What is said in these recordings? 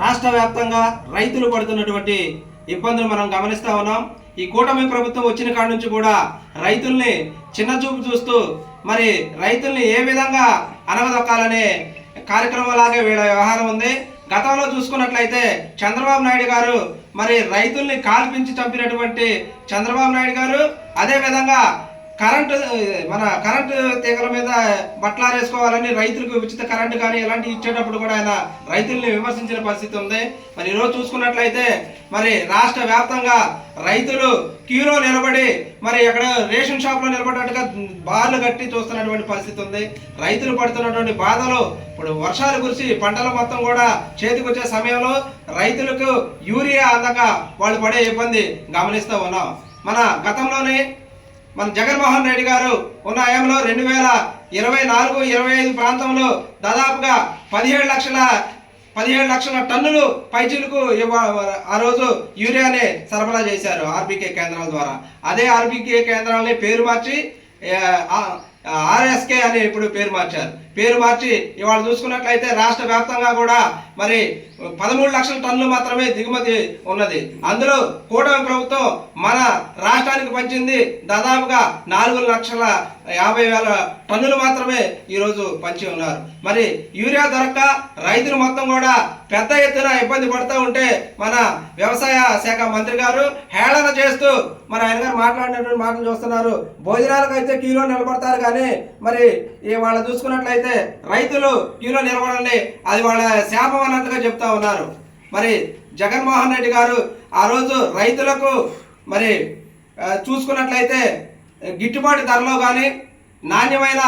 రాష్ట్ర వ్యాప్తంగా రైతులు పడుతున్నటువంటి ఇబ్బందులు మనం గమనిస్తూ ఉన్నాం. ఈ కూటమి ప్రభుత్వం వచ్చిన కాడ నుంచి కూడా రైతుల్ని చిన్న చూపు చూస్తూ మరి రైతుల్ని ఏ విధంగా అనగదొక్కాలనే కార్యక్రమం లాగే వీళ్ళ వ్యవహారం ఉంది. గతంలో చూసుకున్నట్లయితే చంద్రబాబు నాయుడు గారు మరి రైతుల్ని కాల్పించి చంపినటువంటి చంద్రబాబు నాయుడు గారు అదే విధంగా కరెంటు మన కరెంటు తీగల మీద బట్టలారేసుకోవాలని రైతులకు ఉచిత కరెంటు కానీ ఇలాంటివి ఇచ్చేటప్పుడు కూడా ఆయన రైతుల్ని విమర్శించిన పరిస్థితి ఉంది. మరి ఈరోజు చూసుకున్నట్లయితే మరి రాష్ట్ర వ్యాప్తంగా రైతులు క్యూలో నిలబడి మరి అక్కడ రేషన్ షాప్లో నిలబడినట్టుగా బార్లు కట్టి చూస్తున్నటువంటి పరిస్థితి ఉంది. రైతులు పడుతున్నటువంటి బాధలు ఇప్పుడు వర్షాలు కురిసి పంటలు మొత్తం కూడా చేతికొచ్చే సమయంలో రైతులకు యూరియా అందక వాళ్ళు పడే ఇబ్బంది గమనిస్తూ ఉన్నాం. మన గతంలోనే మన జగన్మోహన్ రెడ్డి గారు ఉన్న హయాంలో రెండు వేల ఇరవై నాలుగు ఇరవై ఐదు ప్రాంతంలో దాదాపుగా పదిహేడు లక్షల పదిహేడు లక్షల టన్నులు పైచీలకు ఇవ్వ- ఆ రోజు యూరియాని సరఫరా చేశారు ఆర్బీకే కేంద్రాల ద్వారా. అదే ఆర్బీకే కేంద్రాలని పేరు మార్చి ఆర్ఎస్కే అని ఇప్పుడు పేరు మార్చారు. పేరు మార్చి ఇవాళ చూసుకున్నట్లయితే రాష్ట్ర వ్యాప్తంగా కూడా మరి పదమూడు లక్షల టన్నులు మాత్రమే దిగుమతి ఉన్నది. అందులో కూటమి ప్రభుత్వం మన రాష్ట్రానికి పంచింది దాదాపుగా నాలుగు లక్షల యాభై వేల టన్నులు మాత్రమే ఈరోజు పంచి ఉన్నారు. మరి యూరియా దొరక రైతులు మొత్తం కూడా పెద్ద ఎత్తున ఇబ్బంది పడుతూ ఉంటే మన వ్యవసాయ శాఖ మంత్రి గారు హేళన చేస్తూ మరి ఆయన గారు మాట్లాడినటువంటి మాటలు చూస్తున్నారు. భోజనాలకు అయితే క్యూలో నిలబడతారు కానీ మరి ఈ వాళ్ళ చూసుకున్నట్లయితే రైతులు క్యూలో నిలబడండి అది వాళ్ళ శాపం అన్నట్టుగా చెప్తా ఉన్నారు. మరి జగన్మోహన్ రెడ్డి గారు ఆ రోజు రైతులకు మరి చూసుకున్నట్లయితే గిట్టుబాటు ధరలో కానీ నాణ్యమైన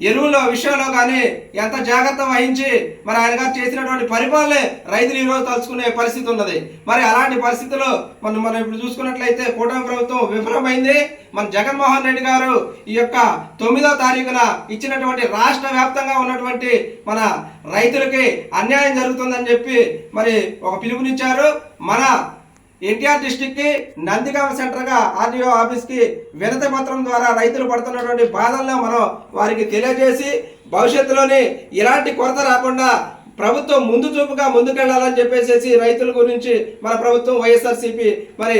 ఎరువుల విషయంలో కానీ ఎంత జాగ్రత్త వహించి మరి ఆయన గారు చేసినటువంటి పరిపాలనే రైతులు ఈరోజు తలుచుకునే పరిస్థితి ఉన్నది. మరి అలాంటి పరిస్థితుల్లో మనం మనం ఇప్పుడు చూసుకున్నట్లయితే కూటమి ప్రభుత్వం విఫలమైంది. మన జగన్మోహన్ రెడ్డి గారు ఈ యొక్క తొమ్మిదో తారీఖున ఇచ్చినటువంటి రాష్ట్ర వ్యాప్తంగా ఉన్నటువంటి మన రైతులకి అన్యాయం జరుగుతుందని చెప్పి మరి ఒక పిలుపునిచ్చారు. మన ఎన్టీఆర్ డిస్టిక్కి నందిగామ సెంటర్గా ఆర్డీఓ ఆఫీస్కి వినతి పత్రం ద్వారా రైతులు పడుతున్నటువంటి బాధలను మనం వారికి తెలియజేసి భవిష్యత్తులోని ఇలాంటి కొరత రాకుండా ప్రభుత్వం ముందు చూపుగా ముందుకెళ్ళాలని చెప్పేసి రైతుల గురించి మన ప్రభుత్వం వైఎస్ఆర్సీపీ మరి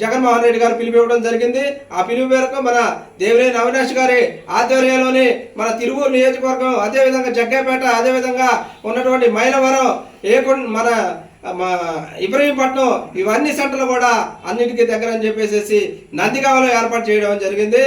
జగన్మోహన్ రెడ్డి గారు పిలుపు ఇవ్వడం జరిగింది. ఆ పిలుపు మేరకు మన దేవినేని అవినాష్ గారి ఆధ్వర్యంలోని మన తిరువూరు నియోజకవర్గం అదేవిధంగా జగ్గేపేట అదేవిధంగా ఉన్నటువంటి మైలవరం ఏ మన మా ఇబ్రహీంపట్నం ఇవన్నీ సెంటర్లు కూడా అన్నిటికీ దగ్గర అని చెప్పేసేసి నందిగామలో ఏర్పాటు చేయడం జరిగింది.